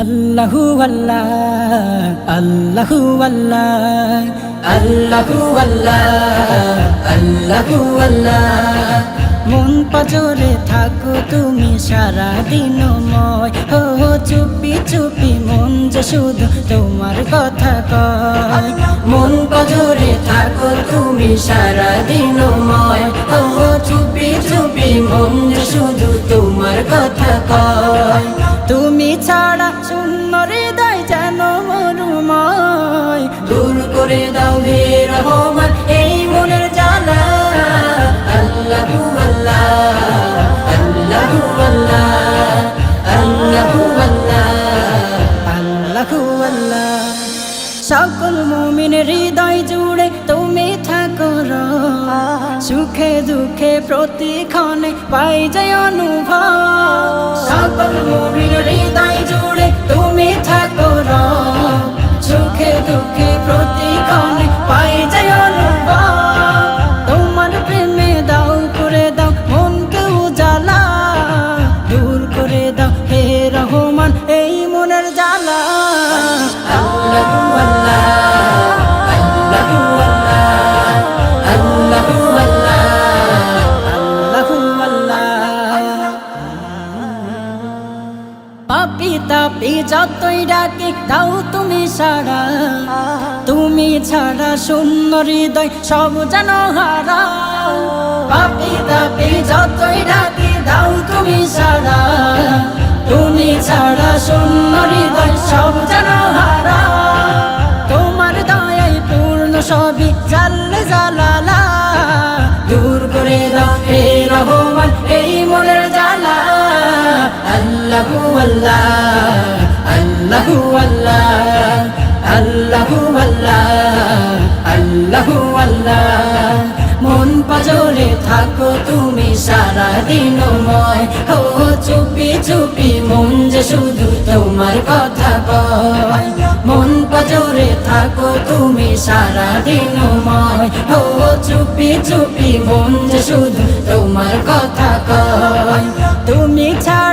আল্লাহু আল্লাহ আল্লাহু আল্লাহ আল্লাহু আল্লাহ আল্লাহু আল্লাহ। মন পাজরে থাকো তুমি সারা দিন ময়। হো চুপি চুপি, মন যে শুধু তোমার কথা কয়। মন পাজরে থাকো তুমি সারা দিন ময়। ছাড়া শূন্য হৃদয় যেন মরুময়। দূর করে দাও হে রহমান, এই মনের জ্বালা। আল্লাহু আল্লাহ আল্লাহু আল্লাহ আল্লাহু আল্লাহ আল্লাহু আল্লাহ। সকল মুমিন হৃদয় জুড়ে সুখে দুঃখে প্রতিক্ষণে পাই যায় অনুভব। সকল মুমিন হৃদয় তাপি যতই ডাকে দাও তুমি সারা তুমি ছাড়া শূন্য হৃদয়, সব যেন হারা। পাপি তাপি যতই ডাকে দাও তুমি সারা তুমি ছাড়া শূন্য হৃদয়, সব যেন হারা। তোমার দয়াই পূর্ণ সবই জাল্লে জালালা। আল্লাহু আল্লাহ আল্লাহু আল্লাহ আল্লাহু মন পাজরে থাকো তুমি সারা দিন ময় ও চুপি চুপি মন যে শুধু তোমার কথা কয় মন পাজরে থাকো তুমি সারা দিন ময় ও চুপি চুপি মন যে শুধু তোমার কথা কয় তুমি ছাড়া